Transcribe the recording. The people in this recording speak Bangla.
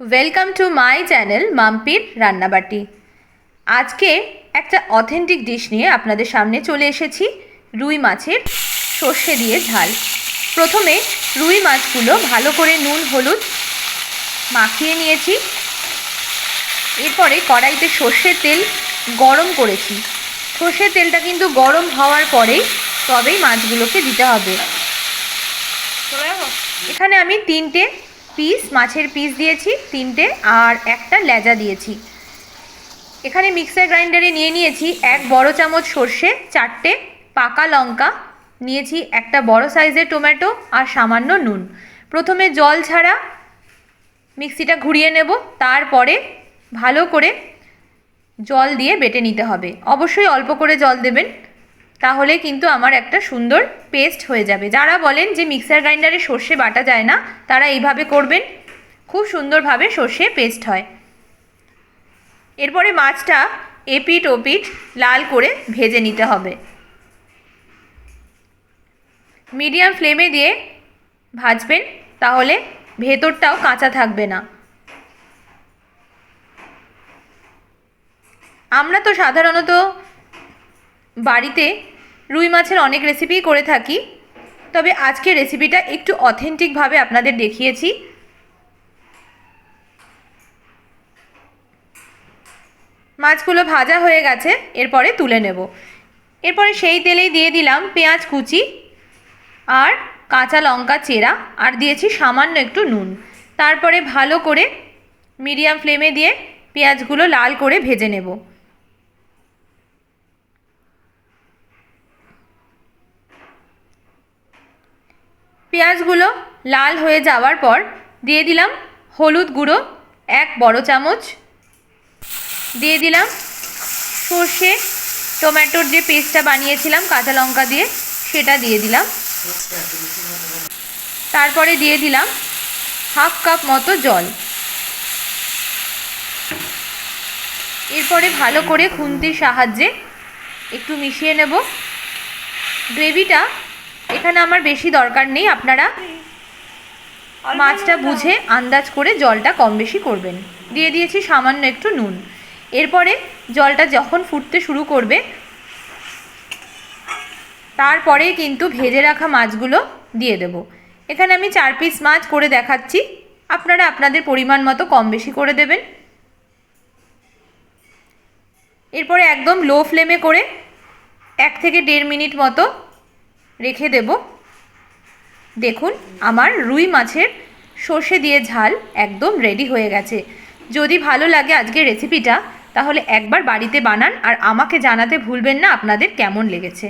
ওয়েলকাম টু মাই চ্যানেল মাম্পির রান্নাবাটি আজকে একটা অথেন্টিক ডিশ নিয়ে আপনাদের সামনে চলে এসেছি, রুই মাছের সর্ষে দিয়ে ঝাল। প্রথমে রুই মাছগুলো ভালো করে নুন, হলুদ মাখিয়ে নিয়েছি। এরপরে কড়াইতে সর্ষের তেল গরম করেছি। সর্ষের তেলটা কিন্তু গরম হওয়ার পরেই তবেই মাছগুলোকে দিতে হবে। এখানে আমি তিনটে পিস মাছের পিস দিয়েছি, তিনটে, আর একটা লেজা দিয়েছি। এখানে মিক্সার গ্রাইন্ডারে নিয়ে নিয়েছি এক বড় চামচ সর্ষে, চারটে পাকা লঙ্কা, নিয়েছি একটা বড় সাইজের টমেটো আর সামান্য নুন। প্রথমে জল ছাড়া মিক্সিটা ঘুরিয়ে নেব, তারপরে ভালো করে জল দিয়ে বেটে নিতে হবে। অবশ্যই অল্প করে জল দেবেন। তাহলে কিন্তু আমার একটা সুন্দর পেস্ট হয়ে যাবে। যারা বলেন যে মিক্সার গ্রাইন্ডারে সর্ষে বাটা যায় না, তারা এইভাবে করবেন। খুব সুন্দরভাবে সর্ষে পেস্ট হয়। এরপরে মাছটা এপিট ওপিট লাল করে ভেজে নিতে হবে। মিডিয়াম ফ্লেমে দিয়ে ভাজবেন, তাহলে ভেতরটাও কাঁচা থাকবে না। আমরা তো সাধারণত বাড়িতে রুই মাছের অনেক রেসিপিই করে থাকি, তবে আজকে রেসিপিটা একটু অথেন্টিকভাবে আপনাদের দেখিয়েছি। মাছগুলো ভাজা হয়ে গেছে, এরপরে তুলে নেব। এরপরে সেই তেলেই দিয়ে দিলাম পেঁয়াজ কুচি আর কাঁচা লঙ্কা চেরা, আর দিয়েছি সামান্য একটু নুন। তারপরে ভালো করে মিডিয়াম ফ্লেমে দিয়ে পেঁয়াজগুলো লাল করে ভেজে নেব। পেঁয়াজগুলো লাল হয়ে যাওয়ার পর দিয়ে দিলাম হলুদ গুঁড়ো, এক বড় চামচ। দিয়ে দিলাম সর্ষে, টমেটোর যে পেস্টটা বানিয়েছিলাম কাঁচা লঙ্কা দিয়ে, সেটা দিয়ে দিলাম। তারপরে দিয়ে দিলাম হাফ কাপ মতো জল। এরপরে ভালো করে খুন্তির সাহায্যে একটু মিশিয়ে নেব। গ্রেভিটা এখানে আমার বেশি দরকার নেই, আপনারা মাছটা বুঝে আন্দাজ করে জলটা কম বেশি করবেন। দিয়ে দিয়েছি সামান্য একটু নুন। এরপরে জলটা যখন ফুটতে শুরু করবে, তারপরে কিন্তু ভেজে রাখা মাছগুলো দিয়ে দেব। এখানে আমি চার পিস মাছ করে দেখাচ্ছি। আপনারা আপনাদের পরিমাণ মতো কম বেশি করে দেবেন। এরপরে একদম লো ফ্লেমে করে এক থেকে দেড় মিনিট মতো রেখে দেব। দেখুন, আমার রুই মাছের সর্ষে দিয়ে ঝাল একদম রেডি হয়ে গেছে। যদি ভালো লাগে আজকের রেসিপিটা তাহলে একবার বাড়িতে বানান আর আমাকে জানাতে ভুলবেন না, আপনাদের কেমন লেগেছে।